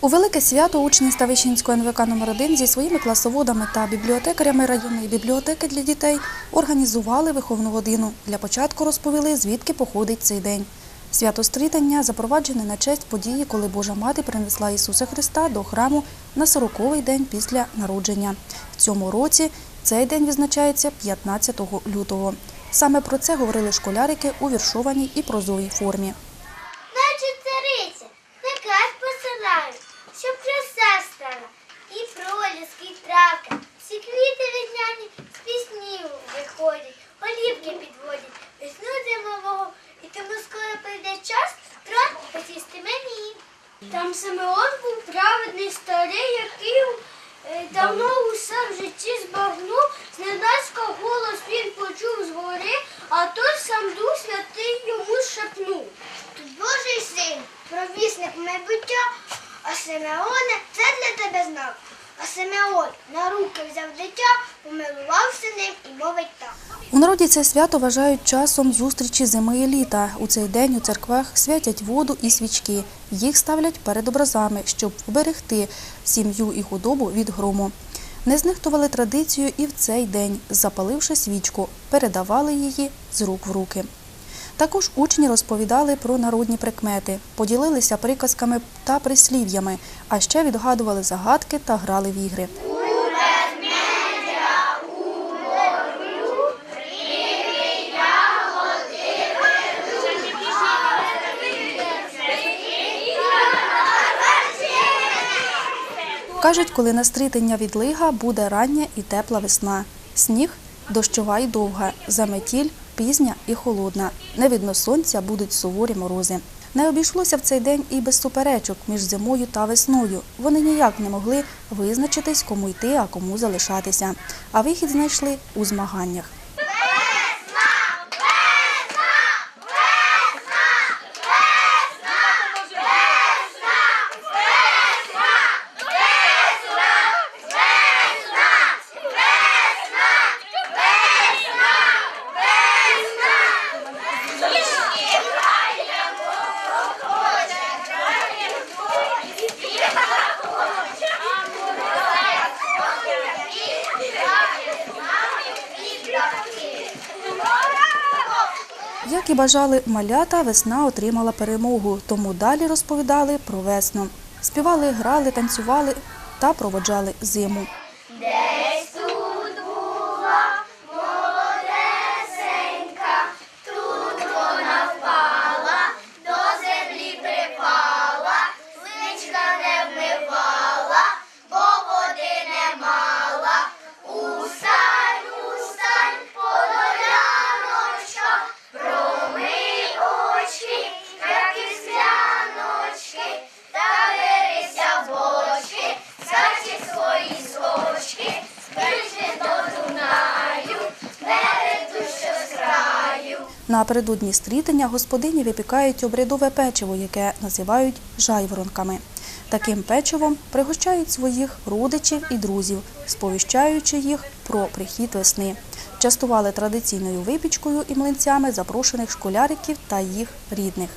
У велике свято учні Ставищенського НВК номер 1 зі своїми класоводами та бібліотекарями районної бібліотеки для дітей організували виховну годину. Для початку розповіли, звідки походить цей день. Свято стрітання запроваджене на честь події, коли Божа Мати принесла Ісуса Христа до храму на 40-й день після народження. В цьому році цей день відзначається 15 лютого. Саме про це говорили школярики у віршованій і прозовій формі. Там Симеон був праведний старий, який е, давно усе в житті збагнув, зненацька голос він почув згори, а той сам Дух Святий йому шепнув. Тут Божий син, провісник майбуття, а Симеоне це для тебе знак. А Симеон на руки взяв дитя, помилувався ним і мовить так. У народі це свято вважають часом зустрічі зими і літа. У цей день у церквах святять воду і свічки. Їх ставлять перед образами, щоб вберегти сім'ю і худобу від грому. Не знехтували традицію і в цей день, запаливши свічку, передавали її з рук в руки. Також учні розповідали про народні прикмети, поділилися приказками та прислів'ями, а ще відгадували загадки та грали в ігри. Кажуть, коли на стрітення відлига, буде рання і тепла весна. Сніг дощова і довга, заметіль пізня і холодна. Не видно сонця, будуть суворі морози. Не обійшлося в цей день і без суперечок між зимою та весною. Вони ніяк не могли визначитись, кому йти, а кому залишатися. А вихід знайшли у змаганнях. Як і бажали малята, весна отримала перемогу, тому далі розповідали про весну. Співали, грали, танцювали та проводжали зиму. Напередодні стрітення господині випікають обрядове печиво, яке називають жайворонками. Таким печивом пригощають своїх родичів і друзів, сповіщаючи їх про прихід весни. Частували традиційною випічкою і млинцями запрошених школяриків та їх рідних.